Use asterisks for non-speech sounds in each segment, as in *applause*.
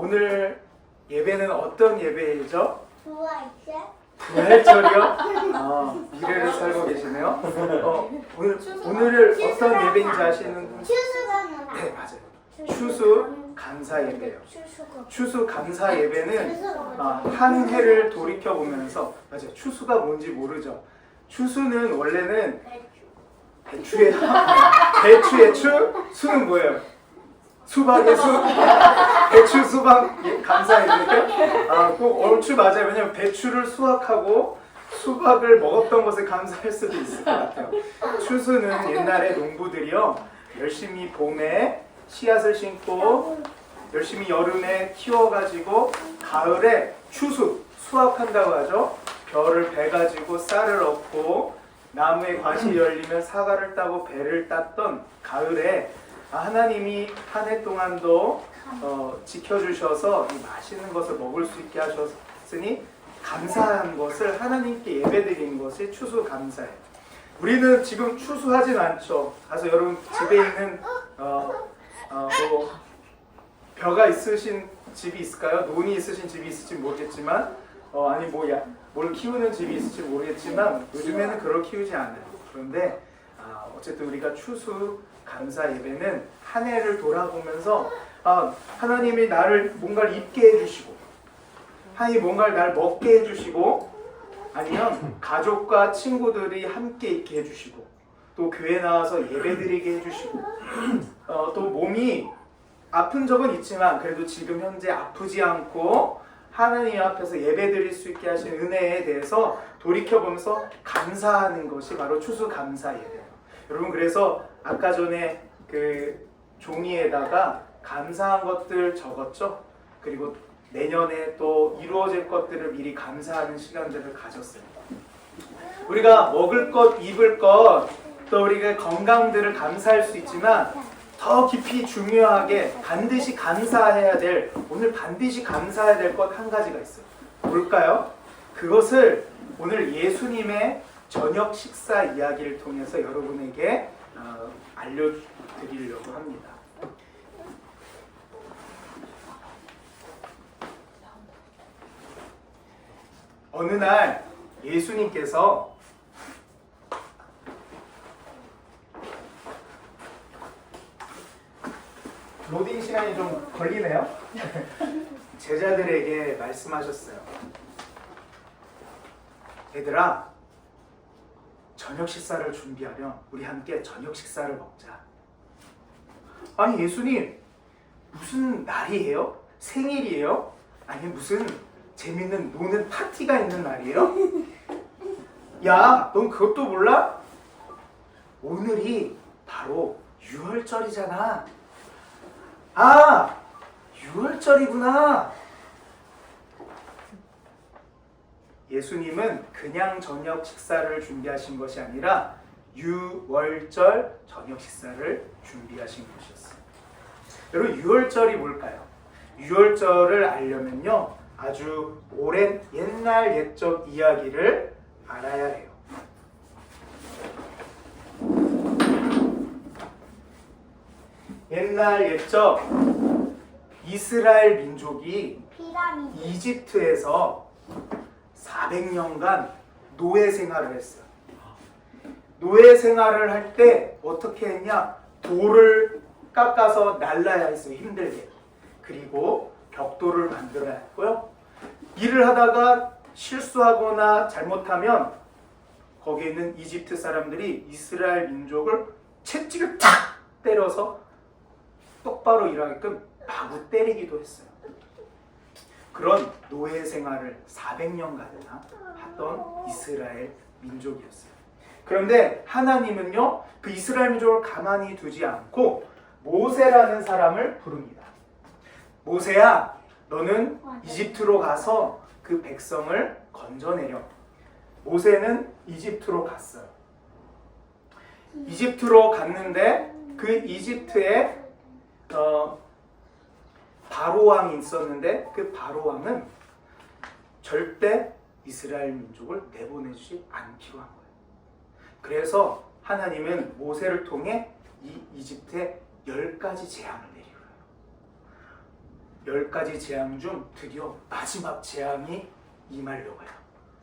오늘 예배는 어떤 예배이죠? 좋아했어? 부활절이요? 아, *laughs* 미래를 살고 계시네요. 어, 오늘 오늘을 어떤 예배인지 아시는 분? 추수가는 네, 맞아요. 추수 감사 예배예요. 추수가 추수 감사 예배는 아, 한 해를 돌이켜 보면서 맞아요. 추수가 뭔지 모르죠. 추수는 원래는 배추의 *laughs* 배추의 추, 수는 뭐예요? 수박의 수, *laughs* 배추 수박 예, 감사해드릴게요. 아, 꼭 얼추 맞아요. 왜냐면 배추를 수확하고 수박을 먹었던 것에 감사할 수도 있을 것 같아요. 추수는 옛날에 농부들이요 열심히 봄에 씨앗을 심고 열심히 여름에 키워가지고 가을에 추수 수확한다고 하죠. 별을 베가지고 쌀을 얻고 나무에 과실이 열리면 사과를 따고 배를 땄던 가을에 아, 하나님이 한 해 동안도 어, 지켜주셔서 이 맛있는 것을 먹을 수 있게 하셨으니 감사한 것을 하나님께 예배드리는 것이 추수 감사예요. 우리는 지금 추수하진 않죠. 가서 여러분 집에 있는 어, 어, 뭐 벼가 있으신 집이 있을까요? 논이 있으신 집이 있을지 모르겠지만 어, 아니 뭐야 뭘 키우는 집이 있을지 모르겠지만 요즘에는 그걸 키우지 않아요. 그런데 아, 어쨌든 우리가 추수 감사 예배는 한 해를 돌아보면서 아, 하나님이 나를 뭔가를 입게 해주시고 하나님이 뭔가를 날 먹게 해주시고 아니면 가족과 친구들이 함께 있게 해주시고 또 교회 나와서 예배드리게 해주시고 어, 또 몸이 아픈 적은 있지만 그래도 지금 현재 아프지 않고 하나님 앞에서 예배드릴 수 있게 하신 은혜에 대해서 돌이켜보면서 감사하는 것이 바로 추수 감사 예배예요. 여러분 그래서 아까 전에 그 종이에다가 감사한 것들 적었죠. 그리고 내년에 또 이루어질 것들을 미리 감사하는 시간들을 가졌어요. 우리가 먹을 것, 입을 것, 또 우리가 건강들을 감사할 수 있지만 더 깊이 중요하게 반드시 감사해야 될 오늘 반드시 감사해야 될 것 한 가지가 있어요. 뭘까요? 그것을 오늘 예수님의 저녁 식사 이야기를 통해서 여러분에게 어, 알려드리려고 합니다. 어느 날 예수님께서 로딩 시간이 좀 걸리네요. *laughs* 제자들에게 말씀하셨어요. 얘들아, 저녁 식사를 준비하면 우리 함께 저녁 식사를 먹자. 아니 예수님 무슨 날이에요? 생일이에요? 아니 무슨 재밌는 노는 파티가 있는 날이에요? *laughs* 야, 넌 그것도 몰라? 오늘이 바로 6월절이잖아. 아, 6월절이구나. 예수님은 그냥 저녁 식사를 준비하신 것이 아니라 6월절 저녁 식사를 준비하신 것이었어요. 여러분 6월절이 뭘까요? 6월절을 알려면요 아주 오랜 옛날 옛적 이야기를 알아야 해요. 옛날 옛적 이스라엘 민족이 이집트에서 400년간 노예 생활을 했어요. 노예 생활을 할 때 어떻게 했냐? 돌을 깎아서 날라야 했어요. 힘들게. 그리고 벽돌을 만들어야 했고요. 일을 하다가 실수하거나 잘못하면 거기에 있는 이집트 사람들이 이스라엘 민족을 채찍을 탁 때려서 똑바로 일하게끔 마구 때리기도 했어요. 그런 노예 생활을 400년간이나 하던 이스라엘 민족이었어요. 그런데 하나님은요, 그 이스라엘 민족을 가만히 두지 않고 모세라는 사람을 부릅니다. 모세야, 너는 이집트로 가서 그 백성을 건져내려. 모세는 이집트로 갔어요. 이집트로 갔는데 그 이집트에 어, 바로 왕이 있었는데 그 바로 왕은 절대 이스라엘 민족을 내보내주지 않기로 한 거예요. 그래서 하나님은 모세를 통해 이 이집트에 열 가지 재앙을 내리고요. 열 가지 재앙 중 드디어 마지막 재앙이 임하려고 해요.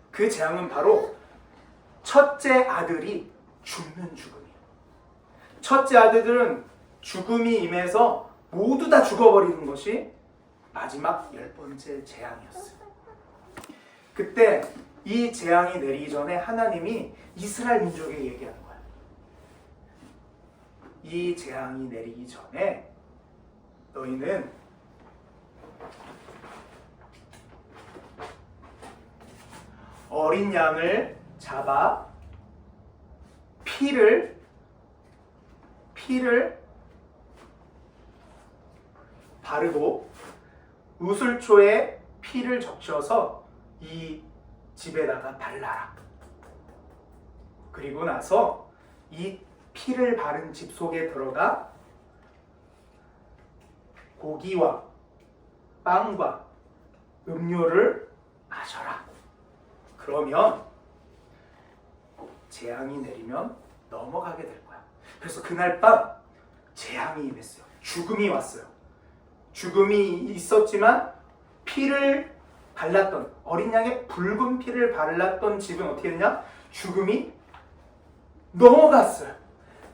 그 재앙은 바로 첫째 아들이 죽는 죽음이에요. 첫째 아들들은 죽음이 임해서 모두 다 죽어버리는 것이 마지막 열 번째 재앙이었어요. 그때 이 재앙이 내리기 전에 하나님이 이스라엘 민족에게 얘기하는 거예요. 이 재앙이 내리기 전에 너희는 어린 양을 잡아 피를 피를 바르고 우슬초에 피를 적셔서 이 집에다가 발라라. 그리고 나서 이 피를 바른 집 속에 들어가 고기와 빵과 음료를 마셔라. 그러면 재앙이 내리면 넘어가게 될 거야. 그래서 그날 밤 재앙이 임했어요. 죽음이 왔어요. 죽음이 있었지만 피를 발랐던 어린 양의 붉은 피를 발랐던 집은 어떻게 됐냐? 죽음이 넘어갔어요.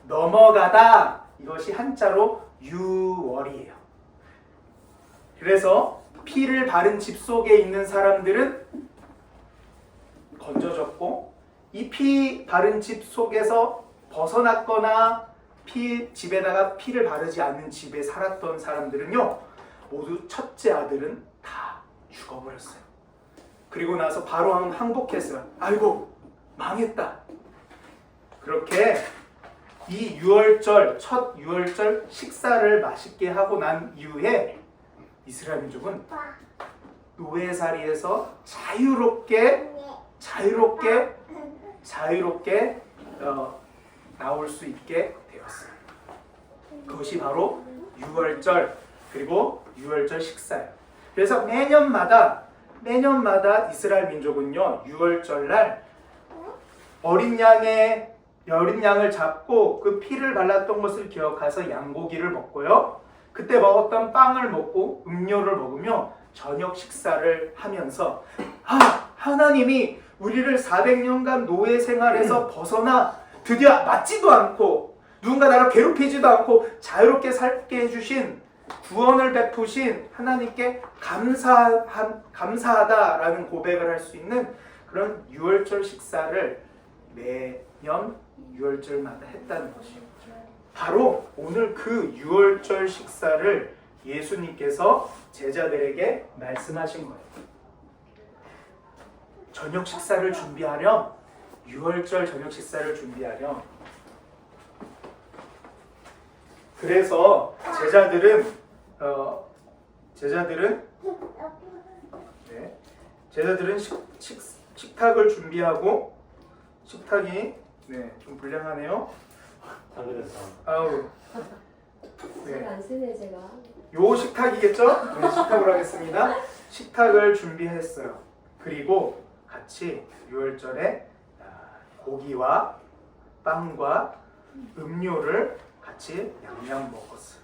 넘어가다 이것이 한자로 유월이에요. 그래서 피를 바른 집 속에 있는 사람들은 건져졌고 이 피 바른 집 속에서 벗어났거나 피 집에다가 피를 바르지 않는 집에 살았던 사람들은요 모두 첫째 아들은 다 죽어버렸어요. 그리고 나서 바로 항- 항복했어요. 아이고 망했다. 그렇게 이 유월절 첫 유월절 식사를 맛있게 하고 난 이후에 이스라엘 민족은 노예살이에서 자유롭게 자유롭게 자유롭게 어, 나올 수 있게 되었어요. 그것이 바로 유월절 그리고 유월절 식사예요. 그래서 매년마다 매년마다 이스라엘 민족은요 유월절 날 어린 양의 어린 양을 잡고 그 피를 발랐던 것을 기억해서 양고기를 먹고요. 그때 먹었던 빵을 먹고 음료를 먹으며 저녁 식사를 하면서 아 하나님이 우리를 400년간 노예 생활에서 벗어나 드디어 맞지도 않고 누군가 나를 괴롭히지도 않고 자유롭게 살게 해주신 구원을 베푸신 하나님께 감사한 감사하다라는 고백을 할 수 있는 그런 유월절 식사를 매년 유월절마다 했다는 것이에요. 바로 오늘 그 유월절 식사를 예수님께서 제자들에게 말씀하신 거예요. 저녁 식사를 준비하렴. 유월절 저녁 식사를 준비하렴. 그래서 제자들은 어, 제자들은 네, 제자들은 식, 식, 식탁을 준비하고 식탁이 네, 좀 불량하네요. 다 아우 네. 잘안 쓰네 제가. 요 식탁이겠죠? 네, 식탁으로 하겠습니다. 식탁을 준비했어요. 그리고 같이 유월절에 아, 고기와 빵과 음료를 같이 양양 먹었어요.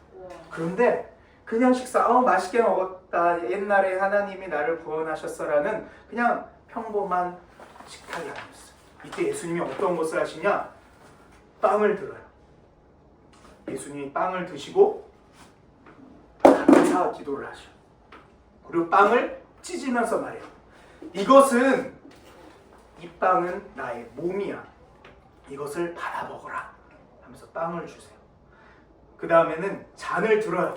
그런데 그냥 식사, 어 맛있게 먹었다. 옛날에 하나님이 나를 구원하셨어라는 그냥 평범한 식탁이 아니었어요. 이때 예수님이 어떤 것을 하시냐? 빵을 들어요. 예수님이 빵을 드시고 감사 기도를 하셔. 그리고 빵을 찢으면서 말해요. 이것은 이 빵은 나의 몸이야. 이것을 받아 먹어라. 하면서 빵을 주세요. 그 다음에는 잔을 들어요.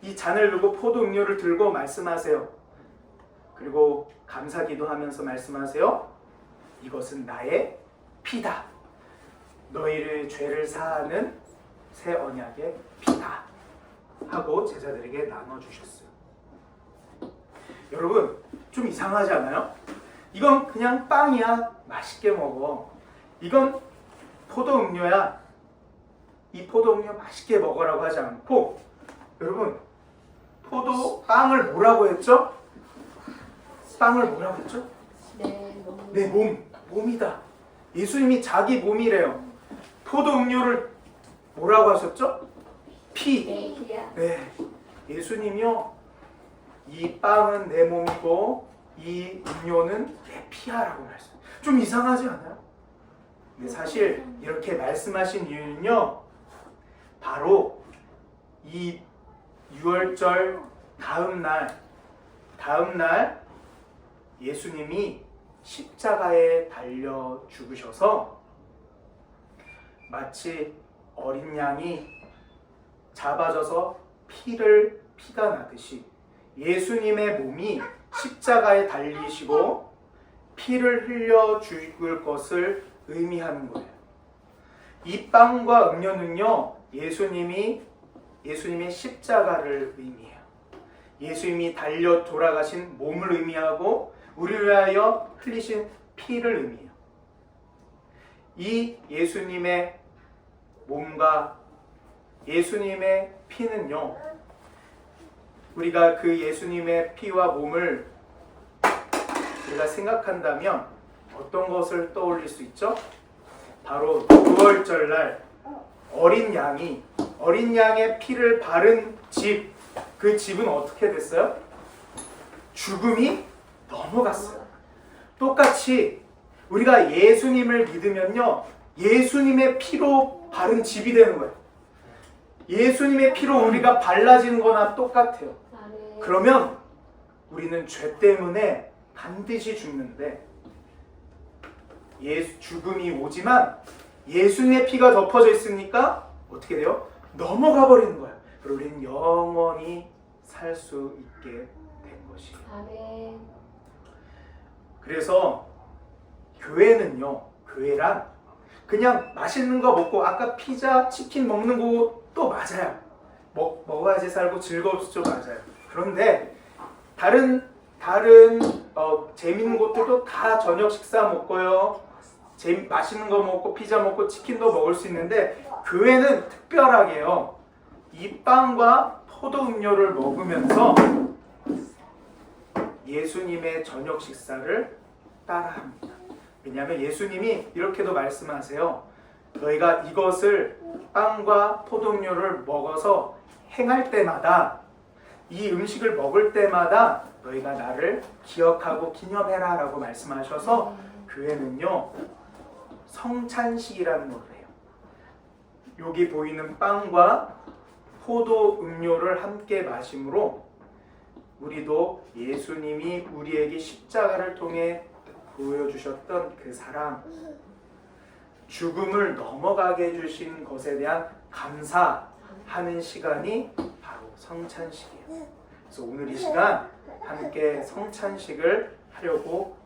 이 잔을 들고 포도 음료를 들고 말씀하세요. 그리고 감사 기도하면서 말씀하세요. 이것은 나의 피다. 너희를 죄를 사하는 새 언약의 피다. 하고 제자들에게 나눠 주셨어요. 여러분 좀 이상하지 않아요? 이건 그냥 빵이야 맛있게 먹어. 이건 포도 음료야. 이 포도 음료 맛있게 먹으라고 하지 않고 여러분 포도 빵을 뭐라고 했죠? 빵을 뭐라고 했죠? 네. 내 몸, 몸이다. 예수님이 자기 몸이래요. 포도 음료를 뭐라고 하셨죠? 피. 네. 네, 예수님이요 이 빵은 내 몸이고 이 음료는 내 피야라고 말씀. 좀 이상하지 않아요? 근데 사실 이렇게 말씀하신 이유는요. 바로 이 6월절 다음 날 다음 날 예수님이 십자가에 달려 죽으셔서 마치 어린 양이 잡아져서 피를 피가 나듯이 예수님의 몸이 십자가에 달리시고 피를 흘려 죽을 것을 의미하는 거예요. 이 빵과 음료는요, 예수님이 예수님의 십자가를 의미해요. 예수님이 달려 돌아가신 몸을 의미하고 우리를 위하여 흘리신 피를 의미해요. 이 예수님의 몸과 예수님의 피는요, 우리가 그 예수님의 피와 몸을 우리가 생각한다면 어떤 것을 떠올릴 수 있죠? 바로 6월절 날 어린 양이 어린 양의 피를 바른 집, 그 집은 어떻게 됐어요? 죽음이 넘어갔어요. 똑같이 우리가 예수님을 믿으면요, 예수님의 피로 바른 집이 되는 거예요. 예수님의 피로 우리가 발라지는 거나 똑같아요. 아멘. 그러면 우리는 죄 때문에 반드시 죽는데 예수 죽음이 오지만 예수님의 피가 덮어져 있으니까 어떻게 돼요? 넘어가 버리는 거야. 그리고 우리는 영원히 살 수 있게 된 것이에요. 아멘. 그래서 교회는요, 교회란 그냥 맛있는 거 먹고 아까 피자, 치킨 먹는 거 또 맞아요. 먹, 먹어야지 살고 즐거웠죠 맞아요. 그런데 다른 다른 어, 재밌는 것들도 다 저녁 식사 먹고요. 재, 맛있는 거 먹고 피자 먹고 치킨도 먹을 수 있는데 교회는 특별하게요. 이 빵과 포도 음료를 먹으면서 예수님의 저녁 식사를 따라합니다. 왜냐하면 예수님이 이렇게도 말씀하세요. 너희가 이것을 빵과 포도 음료를 먹어서 행할 때마다 이 음식을 먹을 때마다 너희가 나를 기억하고 기념해라라고 말씀하셔서 교회는요 성찬식이라는 걸 해요. 여기 보이는 빵과 포도 음료를 함께 마심으로 우리도 예수님이 우리에게 십자가를 통해 보여주셨던 그 사랑, 죽음을 넘어가게 해주신 것에 대한 감사하는 시간이 바로 성찬식이에요. 그래서 오늘 이 시간 함께 성찬식을 하려고